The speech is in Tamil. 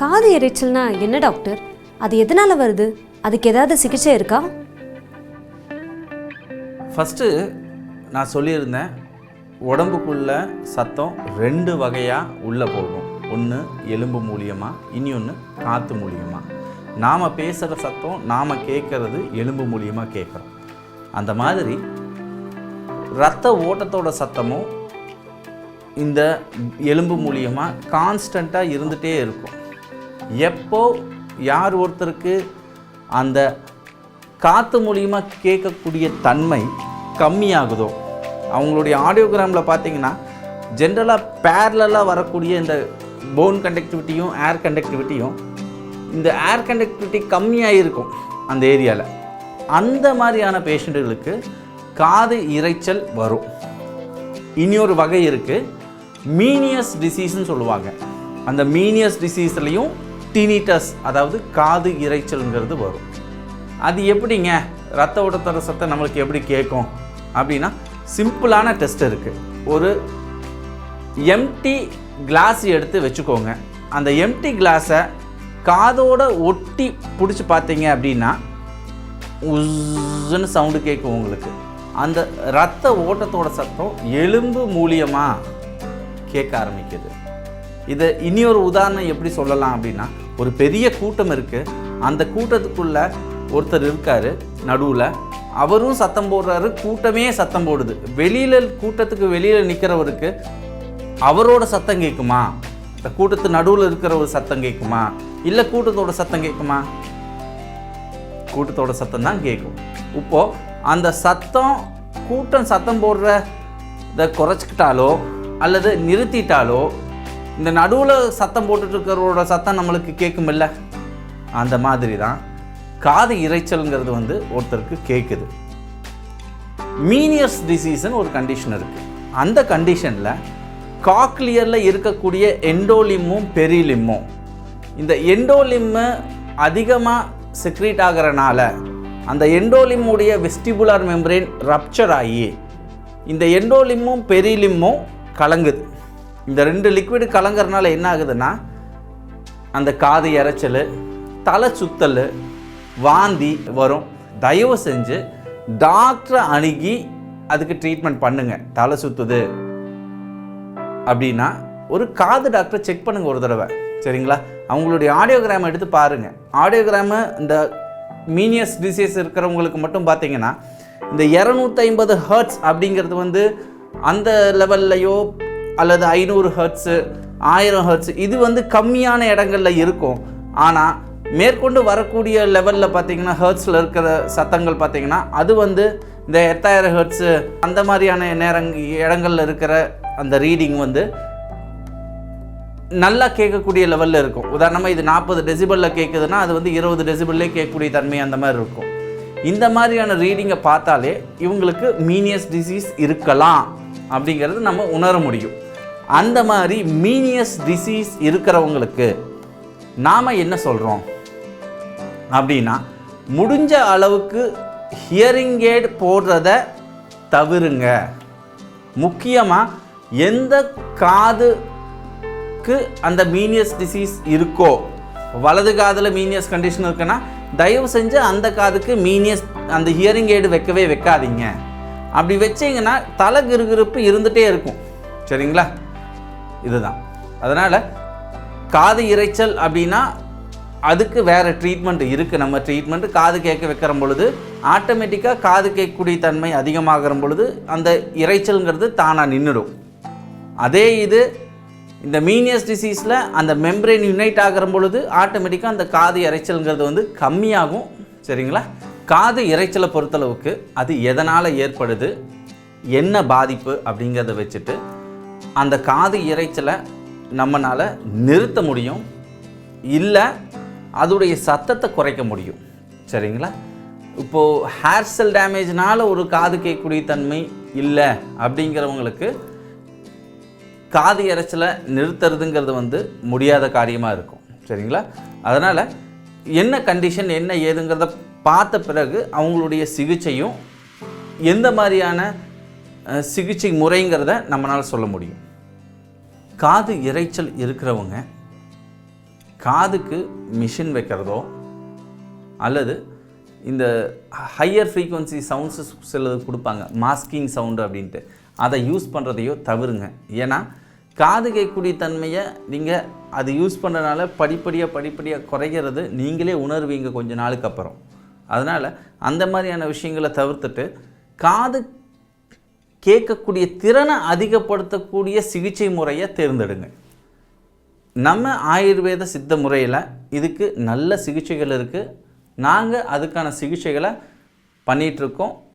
காது எரிச்சல்னா என்ன டாக்டர்? அது எதனால வருது? அதுக்கு ஏதாவது சிகிச்சை இருக்கா? ஃபஸ்ட்டு நான் சொல்லியிருந்தேன் உடம்புக்குள்ள சத்தம் ரெண்டு வகையாக உள்ளே போகும். ஒன்று எலும்பு மூலியமாக இனி ஒன்று காற்று மூலியமாக நாம் பேசுகிற சத்தம் நாம் கேட்குறது எலும்பு மூலியமாக கேட்குறோம். அந்த மாதிரி ரத்த ஓட்டத்தோட சத்தமும் இந்த எலும்பு மூலியமாக கான்ஸ்டண்ட்டாக இருந்துகிட்டே இருக்கும். எப்போ யார் ஒருத்தருக்கு அந்த காற்று மூலியமாக கேட்கக்கூடிய தன்மை கம்மியாகுதோ அவங்களுடைய ஆடியோகிராமில் பார்த்தீங்கன்னா ஜென்ரலாக பேரலாக வரக்கூடிய இந்த போன் கண்டக்டிவிட்டியும் ஏர் கண்டக்டிவிட்டியும் இந்த ஏர் கண்டக்டிவிட்டி கம்மியாக இருக்கும் அந்த ஏரியாவில் அந்த மாதிரியான பேஷண்ட்டுகளுக்கு காது இரைச்சல் வரும். இனியொரு வகை இருக்குது மீனியஸ் டிசீஸ்னு சொல்லுவாங்க. அந்த மீனியஸ் டிசீஸ்லையும் டினிட்டஸ் அதாவது காது இறைச்சல்ங்கிறது வரும். அது எப்படிங்க? ரத்த ஓட்டத்தோட சத்தம் நம்மளுக்கு எப்படி கேட்கும்? அப்படின்னா சிம்பிளான டெஸ்ட் இருக்குது ஒரு எம்டி கிளாஸ் எடுத்து வச்சுக்கோங்க. அந்த எம்டி கிளாஸை காதோட ஒட்டி பிடிச்சி பார்த்தீங்க அப்படின்னா உஸ்ன்னு சவுண்டு கேட்கும் உங்களுக்கு. அந்த ரத்த ஓட்டத்தோட சத்தம் எலும்பு மூலியமாக கேட்க ஆரம்பிக்குது. இதை இனி ஒரு உதாரணம் எப்படி சொல்லலாம் அப்படின்னா ஒரு பெரிய கூட்டம் இருக்குது அந்த கூட்டத்துக்குள்ள ஒருத்தர் இருக்கார் நடுவில். அவரும் சத்தம் போடுறாரு கூட்டமே சத்தம் போடுது. வெளியில் கூட்டத்துக்கு வெளியில் நிற்கிறவருக்கு அவரோட சத்தம் கேட்குமா இந்த கூட்டத்து நடுவில் இருக்கிற ஒரு சத்தம் கேட்குமா இல்லை கூட்டத்தோட சத்தம் கேட்குமா கூட்டத்தோட சத்தம் தான் கேட்கும் இப்போது அந்த சத்தம் கூட்டம் சத்தம் போடுற இதை குறைச்சிக்கிட்டாலோ அல்லது நிறுத்திட்டாலோ இந்த நடுவில் சத்தம் போட்டுட்டு இருக்கிறவரோட சத்தம் நம்மளுக்கு கேட்குமில்ல அந்த மாதிரி தான் காது இறைச்சல்ங்கிறது வந்து ஒருத்தருக்கு கேட்குது மீனியர்ஸ் டிசீஸ்னு ஒரு கண்டிஷன் இருக்குது அந்த கண்டிஷனில் காக்லியரில் இருக்கக்கூடிய எண்டோலிம்மும் பெரிலிம்மும் இந்த எண்டோலிம்மு அதிகமாக செக்ரீட் ஆகிறனால அந்த எண்டோலிம்முடைய வெஸ்டிபுலார் மெம்பரேன் ரப்சர் ஆகி இந்த எண்டோலிம்மும் பெரிலிம்மும் கலங்குது. இந்த ரெண்டு லிக்விடு கலங்கறனால என்ன ஆகுதுன்னா அந்த காது இரைச்சல் தலை சுத்தல் வாந்தி வரும். தயவு செஞ்சு டாக்டரை அணுகி அதுக்கு ட்ரீட்மெண்ட் பண்ணுங்க. தலை சுத்துது அப்படின்னா ஒரு காது டாக்டரை செக் பண்ணுங்க ஒரு தடவை. சரிங்களா? அவங்களுடைய ஆடியோகிராம் எடுத்து பாருங்கள் ஆடியோகிராமு இந்த மீனியஸ் டிசீஸ் இருக்கிறவங்களுக்கு மட்டும் பார்த்தீங்கன்னா இந்த இரநூத்தி ஐம்பது ஹர்ட்ஸ் அப்படிங்கிறது வந்து அந்த லெவல்லையோ அல்லது ஐநூறு ஹர்ட்ஸு ஆயிரம் ஹர்ட்ஸ் இது வந்து கம்மியான இடங்களில் இருக்கும். ஆனால் மேற்கொண்டு வரக்கூடிய லெவலில் பார்த்தீங்கன்னா ஹர்ட்ஸில் இருக்கிற சத்தங்கள் பார்த்தீங்கன்னா அது வந்து இந்த எட்டாயிரம் ஹர்ட்ஸு அந்த மாதிரியான நேரங் இடங்கள்ல இருக்கிற அந்த ரீடிங் வந்து நல்லா கேட்கக்கூடிய லெவலில் இருக்கும். உதாரணமாக இது நாற்பது டெசிபலில் கேட்குதுன்னா அது வந்து இருபது டெசிபல்லே கேட்கக்கூடிய தன்மை அந்த மாதிரி இருக்கும். இந்த மாதிரியான ரீடிங்கை பார்த்தாலே இவங்களுக்கு மீனியஸ் டிசீஸ் இருக்கலாம் அப்படிங்கிறது நம்ம உணர முடியும். அந்த மாதிரி மீனியஸ் டிசீஸ் இருக்கிறவங்களுக்கு நாம் என்ன சொல்கிறோம் அப்படின்னா முடிஞ்ச அளவுக்கு ஹியரிங் எய்ட் போடுறத தவிருங்க. முக்கியமாக எந்த காதுக்கு அந்த மீனியஸ் டிசீஸ் இருக்கோ வலது காதில் மீனியஸ் கண்டிஷன் இருக்குன்னா தயவு செஞ்சு அந்த காதுக்கு மீனியஸ் அந்த ஹியரிங் எய்டு வைக்கவே வைக்காதீங்க. அப்படி வச்சீங்கன்னா தலை கிருகிருப்பு இருந்துகிட்டே இருக்கும். சரிங்களா? இதுதான். அதனால் காது இரைச்சல் அப்படின்னா அதுக்கு வேறு ட்ரீட்மெண்ட் இருக்குது நம்ம ட்ரீட்மெண்ட் காது கேட்க வைக்கிற பொழுது ஆட்டோமேட்டிக்காக காது கேட்கக்கூடிய தன்மை அதிகமாகிற பொழுது அந்த இறைச்சல்ங்கிறது தானாக நின்றுடும் அதே இது இந்த மீனியஸ் டிசீஸில் அந்த மெம்பரேன் யுனைட் ஆகிற பொழுது ஆட்டோமேட்டிக்காக அந்த காது இறைச்சல்ங்கிறது வந்து கம்மியாகும். சரிங்களா? காது இரைச்சலை பொறுத்தளவுக்கு அது எதனால் ஏற்படுது? என்ன பாதிப்பு? அப்படிங்கிறத வச்சுட்டு அந்த காது இரைச்சலை நம்மளால் நிறுத்த முடியும். இல்லை அதோடைய சத்தத்தை குறைக்க முடியும். சரிங்களா? இப்போது ஹேர் செல் டேமேஜ்னால ஒரு காது கேட்கக்கூடிய தன்மை இல்லை அப்படிங்கிறவங்களுக்கு காது இரைச்சலை நிறுத்துறதுங்கிறது வந்து முடியாத காரியமாக இருக்கும். சரிங்களா? அதனால் என்ன கண்டிஷன் என்ன ஏதுங்கிறத பார்த்த பிறகு அவங்களுடைய சிகிச்சையும் எந்த மாதிரியான சிகிச்சை முறைங்கிறத நம்மளால் சொல்ல முடியும். காது இரைச்சல் இருக்கிறவங்க காதுக்கு மிஷின் வைக்கிறதோ அல்லது இந்த ஹையர் ஃப்ரீக்வன்சி சவுண்ட்ஸு சிலது கொடுப்பாங்க. மாஸ்கிங் சவுண்டு அப்படின்ட்டு. அதை யூஸ் பண்ணுறதையோ தவிருங்க. ஏன்னா காது கேட்கக்கூடிய தன்மையை நீங்கள் அது யூஸ் பண்ணுறனால படிப்படியாக படிப்படியாக குறைகிறது நீங்களே உணர்வீங்க கொஞ்ச நாளுக்கு அப்புறம். அதனால் அந்த மாதிரியான விஷயங்களை தவிர்த்துட்டு காது கேட்கக்கூடிய திறனை அதிகப்படுத்தக்கூடிய சிகிச்சை முறையை தேர்ந்தெடுங்க. நம்ம ஆயுர்வேத சித்த முறையில் இதுக்கு நல்ல சிகிச்சைகள் இருக்குது நாங்கள் அதுக்கான சிகிச்சைகளை பண்ணிகிட்ருக்கோம்